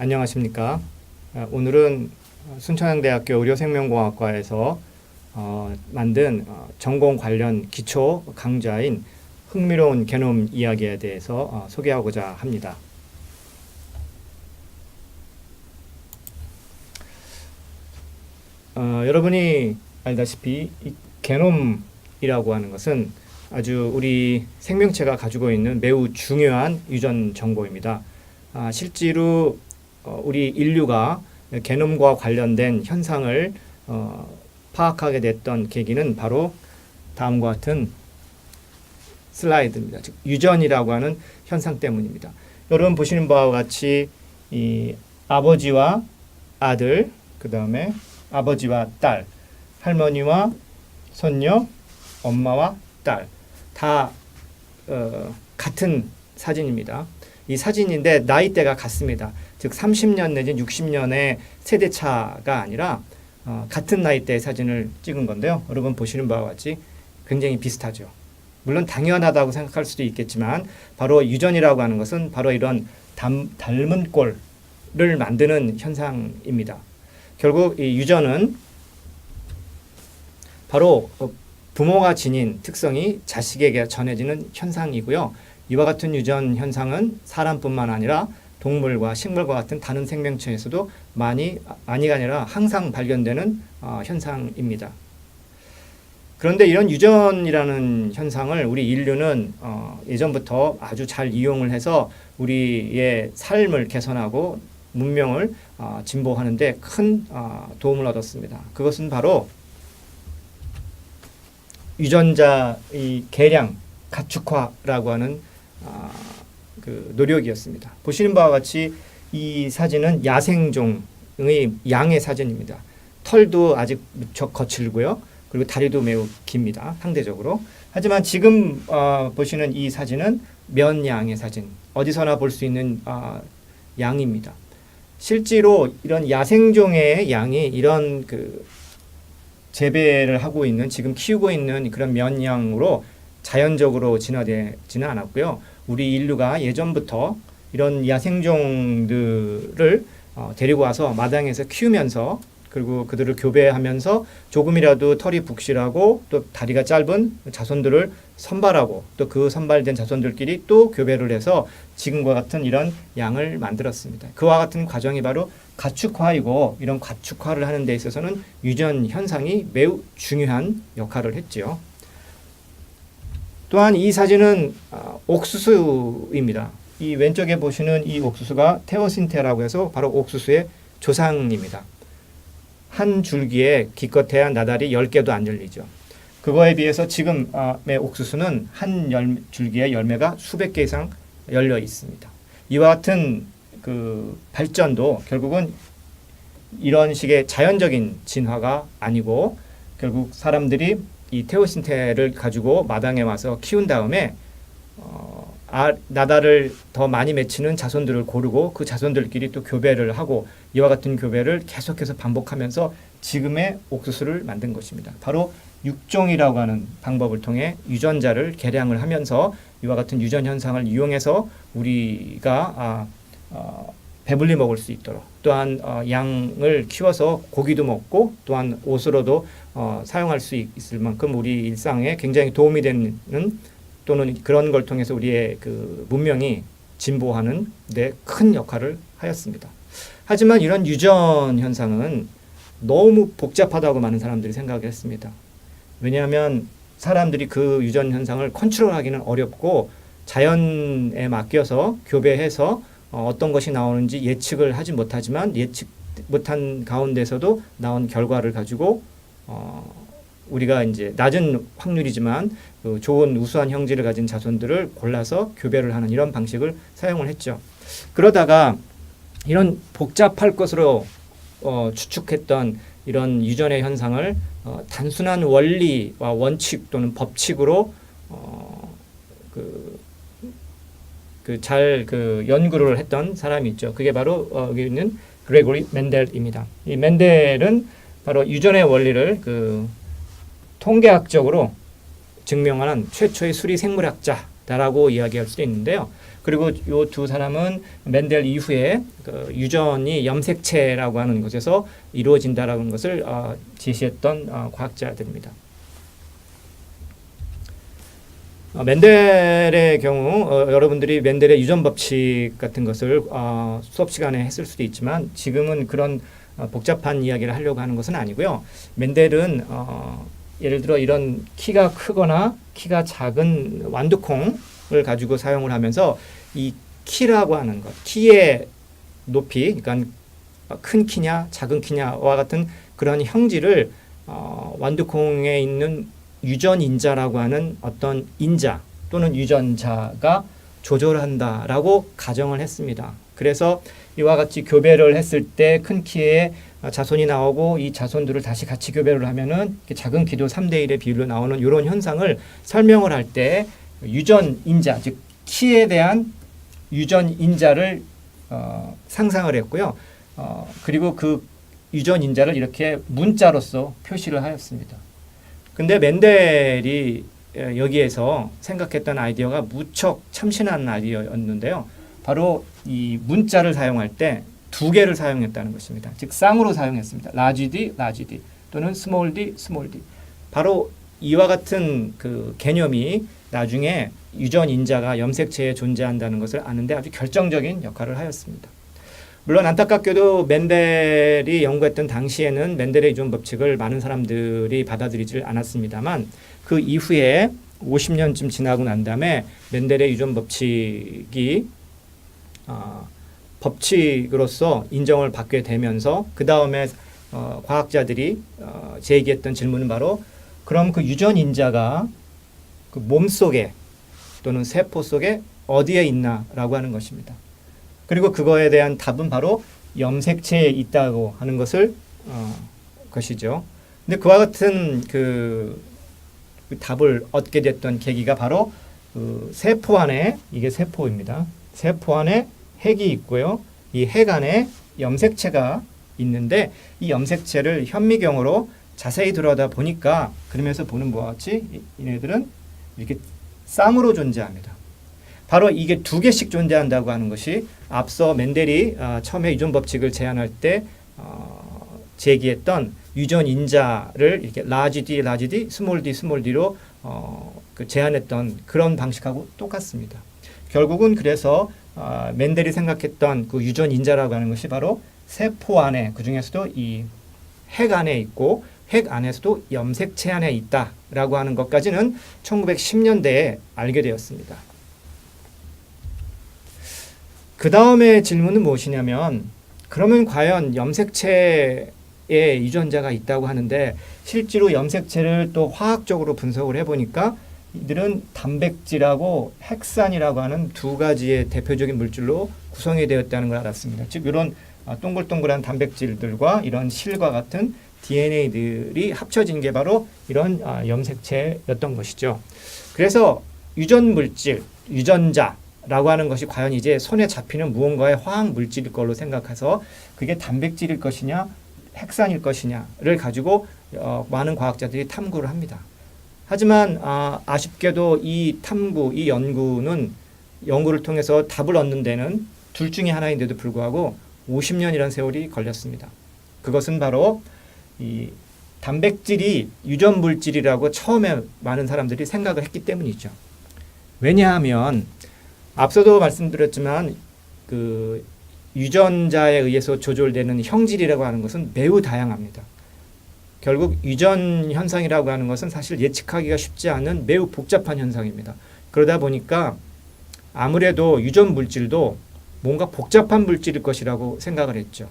안녕하십니까. 아, 오늘은 순천향대학교 의료생명공학과에서 어, 만든 어, 전공 관련 기초 강좌인 흥미로운 게놈 이야기에 대해서 어, 소개하고자 합니다. 어, 여러분이 알다시피 이 게놈이라고 하는 것은 아주 우리 생명체가 가지고 있는 매우 중요한 유전 정보입니다. 아, 실제로 어, 우리 인류가 게놈과 관련된 현상을 어, 파악하게 됐던 계기는 바로 다음과 같은 슬라이드입니다. 즉 유전이라고 하는 현상 때문입니다. 여러분 보시는 바와 같이 이 아버지와 아들, 그 다음에 아버지와 딸, 할머니와 손녀, 엄마와 딸, 다 어, 같은 사진입니다. 이 사진인데 나이대가 같습니다. 즉 30년 내지 60년의 세대 차가 아니라 어, 같은 나이대의 사진을 찍은 건데요. 여러분 보시는 바와 같이 굉장히 비슷하죠. 물론 당연하다고 생각할 수도 있겠지만 바로 유전이라고 하는 것은 바로 이런 담, 닮은 꼴을 만드는 현상입니다. 결국 이 유전은 바로 어, 부모가 지닌 특성이 자식에게 전해지는 현상이고요. 이와 같은 유전 현상은 사람뿐만 아니라 동물과 식물과 같은 다른 생명체에서도 많이 많이가 아니라 항상 발견되는 어, 현상입니다. 그런데 이런 유전이라는 현상을 우리 인류는 어, 예전부터 아주 잘 이용을 해서 우리의 삶을 개선하고 문명을 어, 진보하는데 큰 어, 도움을 얻었습니다. 그것은 바로 유전자의 개량 가축화라고 하는 아, 그 노력이었습니다. 보시는 바와 같이 이 사진은 야생종의 양의 사진입니다. 털도 아직 무척 거칠고요. 그리고 다리도 매우 깁니다. 상대적으로. 하지만 지금 어, 보시는 이 사진은 면양의 사진. 어디서나 볼 수 있는 어, 양입니다. 실제로 이런 야생종의 양이 이런 그 재배를 하고 있는 지금 키우고 있는 그런 면양으로 자연적으로 진화되지는 않았고요. 우리 인류가 예전부터 이런 야생종들을 어, 데리고 와서 마당에서 키우면서 그리고 그들을 교배하면서 조금이라도 털이 북실하고 또 다리가 짧은 자손들을 선발하고 또 그 선발된 자손들끼리 또 교배를 해서 지금과 같은 이런 양을 만들었습니다. 그와 같은 과정이 바로 가축화이고 이런 가축화를 하는 데 있어서는 유전 현상이 매우 중요한 역할을 했지요. 또한 이 사진은 아, 옥수수입니다. 이 왼쪽에 보시는 이 옥수수가 테오신테라고 해서 바로 옥수수의 조상입니다. 한 줄기에 기껏해야 나달이 10개도 안 열리죠. 그거에 비해서 지금의 옥수수는 한 열, 줄기에 열매가 수백 개 이상 열려 있습니다. 이와 같은 그 발전도 결국은 이런 식의 자연적인 진화가 아니고 결국 사람들이 이 테오신테를 가지고 마당에 와서 키운 다음에 어, 아, 나달을 더 많이 맺히는 자손들을 고르고 그 자손들끼리 또 교배를 하고 이와 같은 교배를 계속해서 반복하면서 지금의 옥수수를 만든 것입니다. 바로 육종이라고 하는 방법을 통해 유전자를 개량을 하면서 이와 같은 유전 현상을 이용해서 우리가 아, 어, 배불리 먹을 수 있도록 또한 어, 양을 키워서 고기도 먹고 또한 옷으로도 어, 사용할 수 있- 있을 만큼 우리 일상에 굉장히 도움이 되는 또는 그런 걸 통해서 우리의 그 문명이 진보하는 데 큰 역할을 하였습니다. 하지만 이런 유전 현상은 너무 복잡하다고 많은 사람들이 생각을 했습니다. 왜냐하면 사람들이 그 유전 현상을 컨트롤하기는 어렵고 자연에 맡겨서 교배해서 어, 어떤 것이 나오는지 예측을 하지 못하지만 예측 못한 가운데서도 나온 결과를 가지고 어, 우리가 이제 낮은 확률이지만 그 좋은 우수한 형질을 가진 자손들을 골라서 교배를 하는 이런 방식을 사용을 했죠. 그러다가 이런 복잡할 것으로 어, 추측했던 이런 유전의 현상을 어, 단순한 원리와 원칙 또는 법칙으로 어, 그, 그잘그 연구를 했던 사람이 있죠. 그게 바로 어, 여기 있는 그레고리 멘델입니다. 이 멘델은 바로 유전의 원리를 그 통계학적으로 증명하는 최초의 수리 생물학자 있다라고 이야기할 수도 있는데요. 그리고 요두 사람은 맨델 이후에 그 유전이 염색체라고 하는 것에서 이루어진다라는 것을 어, 제시했던 어, 과학자들입니다. 어, 맨델의 경우 어, 여러분들이 맨델의 유전 법칙 같은 것을 어, 수업 시간에 했을 수도 있지만 지금은 그런 어, 복잡한 이야기를 하려고 하는 것은 아니고요. 맨델은 어, 예를 들어 이런 키가 크거나 키가 작은 완두콩을 가지고 사용을 하면서 이 키라고 하는 것, 키의 높이, 그러니까 큰 키냐 작은 키냐와 같은 그런 형질을 어, 완두콩에 있는 유전 인자라고 하는 어떤 인자 또는 유전자가 조절한다라고 가정을 했습니다. 그래서 이와 같이 교배를 했을 때 큰 키에 자손이 나오고 이 자손들을 다시 같이 교배를 하면은 작은 키도 3대 1의 비율로 나오는 이런 현상을 설명을 할 때 유전 인자 즉 키에 대한 유전 인자를 어, 상상을 했고요. 어, 그리고 그 유전 인자를 이렇게 문자로서 표시를 하였습니다. 근데 맨델이 에, 여기에서 생각했던 아이디어가 무척 참신한 아이디어였는데요. 바로 이 문자를 사용할 때 두 개를 사용했다는 것입니다. 즉 쌍으로 사용했습니다. 라지 D, 라지 D 또는 스몰 D, 스몰 D. 바로 이와 같은 그 개념이 나중에 유전 인자가 염색체에 존재한다는 것을 아는데 아주 결정적인 역할을 하였습니다. 물론 안타깝게도 맨델이 연구했던 당시에는 맨델의 유전 법칙을 많은 사람들이 받아들이질 않았습니다만 그 이후에 50년쯤 지나고 난 다음에 맨델의 유전 법칙이 어, 법칙으로서 인정을 받게 되면서 그 다음에 어, 과학자들이 어, 제기했던 질문은 바로 그럼 그 유전 인자가 그 몸 속에 또는 세포 속에 어디에 있나라고 하는 것입니다. 그리고 그거에 대한 답은 바로 염색체에 있다고 하는 것을 어, 것이죠. 근데 그와 같은 그, 그 답을 얻게 됐던 계기가 바로 그 세포 안에 이게 세포입니다. 세포 안에 핵이 있고요. 이 핵 안에 염색체가 있는데 이 염색체를 현미경으로 자세히 들여다 보니까 그러면서 보는 바와 같이 이- 이네들은 이렇게 쌍으로 존재합니다. 바로 이게 두 개씩 존재한다고 하는 것이 앞서 맨델이 아, 처음에 유전 법칙을 제안할 때 어, 제기했던 유전 인자를 이렇게 라지 D, 라지 D, 스몰 D, 스몰 D로 어, 그 제안했던 그런 방식하고 똑같습니다. 결국은 그래서 아, 맨델이 생각했던 그 유전 인자라고 하는 것이 바로 세포 안에 그 중에서도 이 핵 안에 있고 핵 안에서도 염색체 안에 있다라고 하는 것까지는 1910년대에 알게 되었습니다. 그 다음에 질문은 무엇이냐면 그러면 과연 염색체에 유전자가 있다고 하는데 실제로 염색체를 또 화학적으로 분석을 해보니까 이들은 단백질하고 핵산이라고 하는 두 가지의 대표적인 물질로 구성이 되었다는 걸 알았습니다. 즉 이런 아, 동글동글한 단백질들과 이런 실과 같은 DNA들이 합쳐진 게 바로 이런 아, 염색체였던 것이죠. 그래서 유전 물질, 유전자 라고 하는 것이 과연 이제 손에 잡히는 무언가의 화학 물질일 걸로 생각해서 그게 단백질일 것이냐, 핵산일 것이냐를 가지고 어, 많은 과학자들이 탐구를 합니다. 하지만 아, 아쉽게도 이 탐구, 이 연구는 연구를 통해서 답을 얻는 데는 둘 중에 하나인데도 불구하고 50년이라는 세월이 걸렸습니다. 그것은 바로 이 단백질이 유전 물질이라고 처음에 많은 사람들이 생각을 했기 때문이죠. 왜냐하면 앞서도 말씀드렸지만 그 유전자에 의해서 조절되는 형질이라고 하는 것은 매우 다양합니다. 결국 유전 현상이라고 하는 것은 사실 예측하기가 쉽지 않은 매우 복잡한 현상입니다. 그러다 보니까 아무래도 유전 물질도 뭔가 복잡한 물질일 것이라고 생각을 했죠.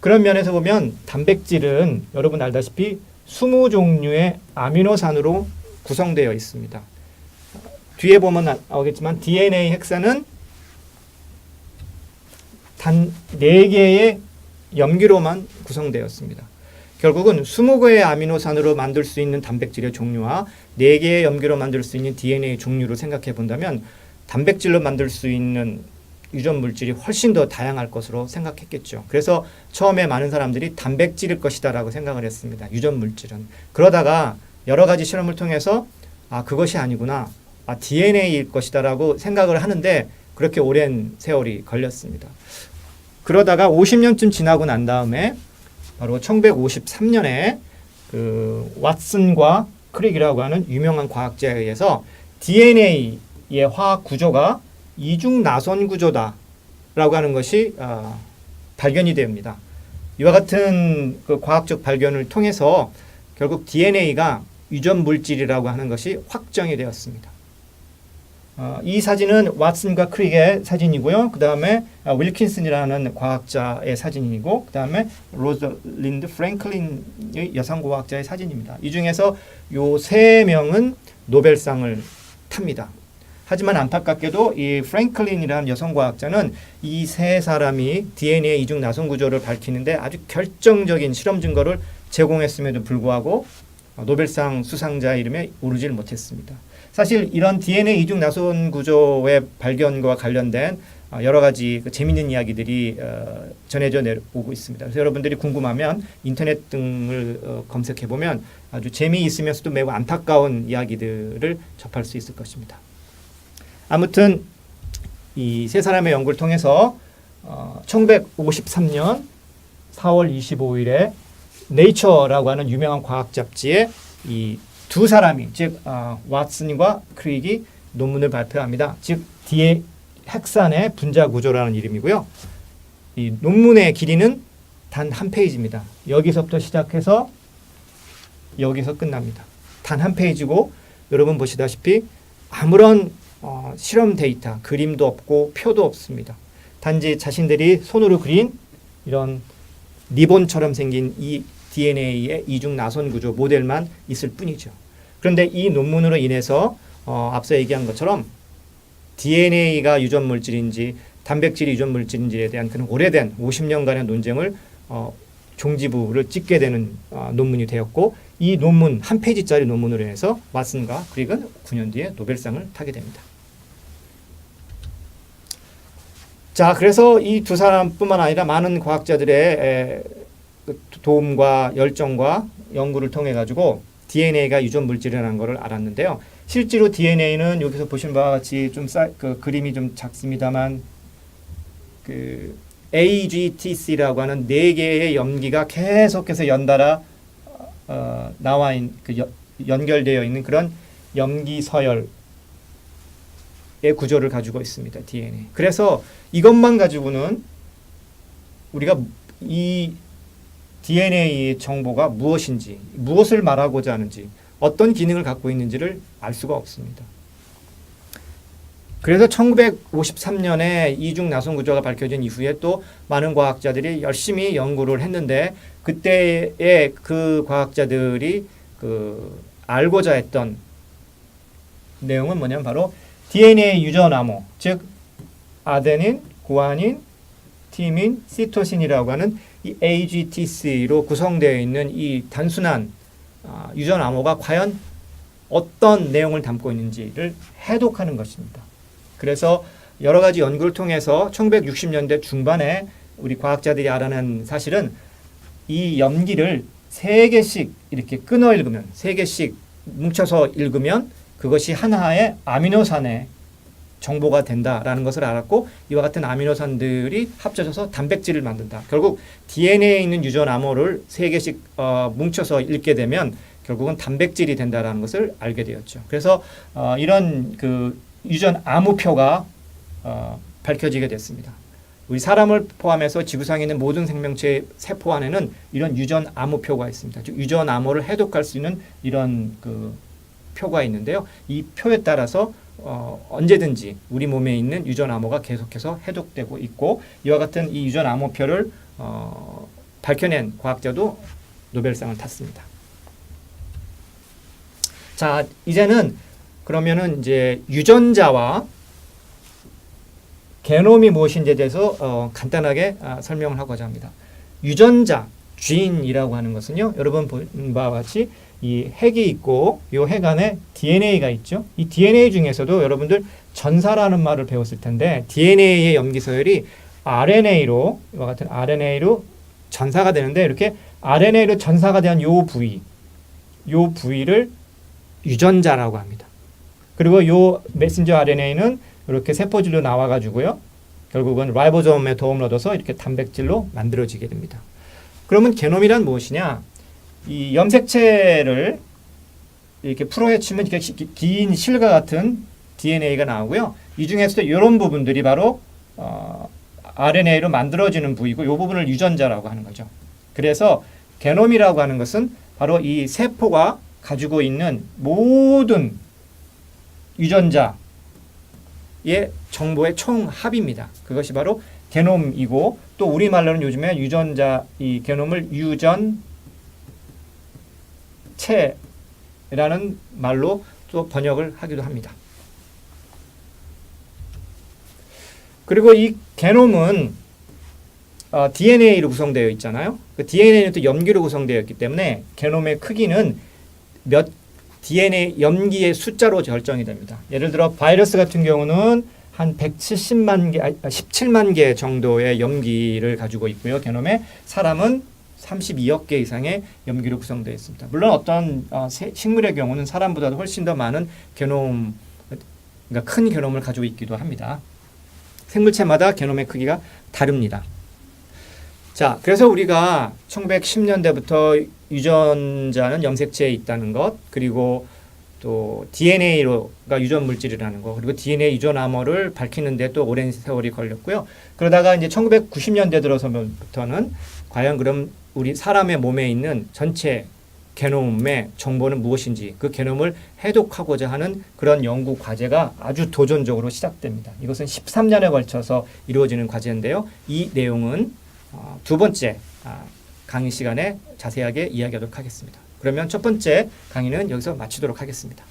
그런 면에서 보면 단백질은 여러분 알다시피 20종류의 아미노산으로 구성되어 있습니다. 뒤에 보면 나오겠지만 DNA 핵산은 단 4개의 염기로만 구성되었습니다. 결국은 20개의 아미노산으로 만들 수 있는 단백질의 종류와 4개의 염기로 만들 수 있는 DNA 종류로 생각해 본다면 단백질로 만들 수 있는 유전 물질이 훨씬 더 다양할 것으로 생각했겠죠. 그래서 처음에 많은 사람들이 단백질일 것이다라고 생각을 했습니다. 유전 물질은. 그러다가 여러 가지 실험을 통해서 아 그것이 아니구나. 아, DNA일 것이다라고 생각을 하는데 그렇게 오랜 세월이 걸렸습니다. 그러다가 50년쯤 지나고 난 다음에 바로 1953년에 그 왓슨과 크릭이라고 하는 유명한 과학자에 의해서 DNA의 화학 구조가 이중 나선 구조다라고 하는 것이 아, 발견이 됩니다. 이와 같은 그 과학적 발견을 통해서 결국 DNA가 유전 물질이라고 하는 것이 확정이 되었습니다. 어, 이 사진은 왓슨과 크릭의 사진이고요. 그 다음에 아, 윌킨슨이라는 과학자의 사진이고, 그 다음에 로즐린드 프랭클린의 여성과학자의 사진입니다. 이 중에서 요 세 명은 노벨상을 탑니다. 하지만 안타깝게도 이 프랭클린이라는 여성과학자는 이 세 사람이 DNA 이중 나선 구조를 밝히는데 아주 결정적인 실험 증거를 제공했음에도 불구하고 어, 노벨상 수상자 이름에 오르질 못했습니다. 사실 이런 DNA 이중 나선 구조의 발견과 관련된 어, 여러 가지 그 재미있는 이야기들이 어, 전해져 오고 있습니다. 그래서 여러분들이 궁금하면 인터넷 등을 어, 검색해 보면 아주 재미있으면서도 매우 안타까운 이야기들을 접할 수 있을 것입니다. 아무튼 이 세 사람의 연구를 통해서 어, 1953년 4월 25일에 네이처라고 하는 유명한 과학 잡지에 이 두 사람이 즉 어, 왓슨과 크릭이 논문을 발표합니다. 즉 뒤에 핵산의 분자 구조라는 이름이고요. 이 논문의 길이는 단 한 페이지입니다. 여기서부터 시작해서 여기서 끝납니다. 단 한 페이지고 여러분 보시다시피 아무런 어, 실험 데이터, 그림도 없고 표도 없습니다. 단지 자신들이 손으로 그린 이런 리본처럼 생긴 이 DNA의 이중 나선 구조 모델만 있을 뿐이죠. 그런데 이 논문으로 인해서 어, 앞서 얘기한 것처럼 DNA가 유전 물질인지 단백질이 유전 물질인지에 대한 그런 오래된 50년간의 논쟁을 어, 종지부를 찍게 되는 어, 논문이 되었고 이 논문 한 페이지짜리 논문으로 인해서 왓슨과 크릭은 9년 뒤에 노벨상을 타게 됩니다. 자, 그래서 이 두 사람뿐만 아니라 많은 과학자들의 에, 그 도움과 열정과 연구를 통해 가지고 DNA가 유전 물질이라는 것을 알았는데요. 실제로 DNA는 여기서 보신 바와 같이 좀 쌀, 그 그림이 좀 작습니다만 그 AGTC라고 하는 네 개의 염기가 계속해서 연달아 어, 나와 있는 그 여, 연결되어 있는 그런 염기 서열의 구조를 가지고 있습니다. DNA. 그래서 이것만 가지고는 우리가 이 DNA의 정보가 무엇인지, 무엇을 말하고자 하는지, 어떤 기능을 갖고 있는지를 알 수가 없습니다. 그래서 1953년에 이중 나선 구조가 밝혀진 이후에 또 많은 과학자들이 열심히 연구를 했는데 그때의 그 과학자들이 그 알고자 했던 내용은 뭐냐면 바로 DNA 유전 암호, 즉 아데닌, 구아닌, 티민, 시토신이라고 하는 이 AGTC로 구성되어 있는 이 단순한 아, 유전 암호가 과연 어떤 내용을 담고 있는지를 해독하는 것입니다. 그래서 여러 가지 연구를 통해서 1960년대 중반에 우리 과학자들이 알아낸 사실은 이 염기를 세 개씩 이렇게 끊어 읽으면 세 개씩 뭉쳐서 읽으면 그것이 하나의 아미노산의 정보가 된다라는 것을 알았고 이와 같은 아미노산들이 합쳐져서 단백질을 만든다. 결국 DNA에 있는 유전 암호를 세 개씩 어, 뭉쳐서 읽게 되면 결국은 단백질이 된다라는 것을 알게 되었죠. 그래서 어, 이런 그 유전 암호표가 어, 밝혀지게 됐습니다. 우리 사람을 포함해서 지구상에 있는 모든 생명체 세포 안에는 이런 유전 암호표가 있습니다. 즉 유전 암호를 해독할 수 있는 이런 그 표가 있는데요. 이 표에 따라서 어, 언제든지 우리 몸에 있는 유전 암호가 계속해서 해독되고 있고 이와 같은 이 유전 암호표를 어, 밝혀낸 과학자도 노벨상을 탔습니다. 자, 이제는 그러면은 이제 유전자와 게놈이 무엇인지에 대해서 어, 간단하게 아, 설명을 하고자 합니다. 유전자, 쥐인이라고 하는 것은요, 여러분 본 바와 같이 이 핵이 있고 이 핵 안에 DNA가 있죠. 이 DNA 중에서도 여러분들 전사라는 말을 배웠을 텐데 DNA의 염기 서열이 RNA로 이와 같은 RNA로 전사가 되는데 이렇게 RNA로 전사가 된요 부위, 요 부위를 유전자라고 합니다. 그리고 요 메신저 RNA는 이렇게 세포질로 나와 가지고요. 결국은 라이보솜의 도움을 얻어서 이렇게 단백질로 만들어지게 됩니다. 그러면 게놈이란 무엇이냐? 이 염색체를 이렇게 풀어헤치면 이렇게 기- 긴 실과 같은 DNA가 나오고요. 이 중에서도 이런 부분들이 바로 어, RNA로 만들어지는 부위고 이 부분을 유전자라고 하는 거죠. 그래서 게놈이라고 하는 것은 바로 이 세포가 가지고 있는 모든 유전자의 정보의 총합입니다. 그것이 바로 게놈이고 또 우리말로는 요즘에 유전자 이 게놈을 유전 체라는 말로 또 번역을 하기도 합니다. 그리고 이 게놈은 어, DNA로 구성되어 있잖아요. 그 DNA는 또 염기로 구성되어 있기 때문에 게놈의 크기는 몇 DNA 염기의 숫자로 결정이 됩니다. 예를 들어 바이러스 같은 경우는 한 170만 개, 아니, 17만 개 정도의 염기를 가지고 있고요. 게놈에 사람은 32억 개 이상의 염기로 구성되어 있습니다. 물론 어떤 어, 새- 식물의 경우는 사람보다도 훨씬 더 많은 게놈, 그러니까 큰 게놈을 가지고 있기도 합니다. 생물체마다 게놈의 크기가 다릅니다. 자, 그래서 우리가 1910년대부터 유전자는 염색체에 있다는 것, 그리고 또 DNA가 유전 물질이라는 거, 그리고 DNA 유전 암호를 밝히는데 또 오랜 세월이 걸렸고요. 그러다가 이제 1990년대 들어서부터는 과연 그럼 우리 사람의 몸에 있는 전체 게놈의 정보는 무엇인지 그 게놈을 해독하고자 하는 그런 연구 과제가 아주 도전적으로 시작됩니다. 이것은 13년에 걸쳐서 이루어지는 과제인데요. 이 내용은 어, 두 번째 아, 강의 시간에 자세하게 이야기하도록 하겠습니다. 그러면 첫 번째 강의는 여기서 마치도록 하겠습니다.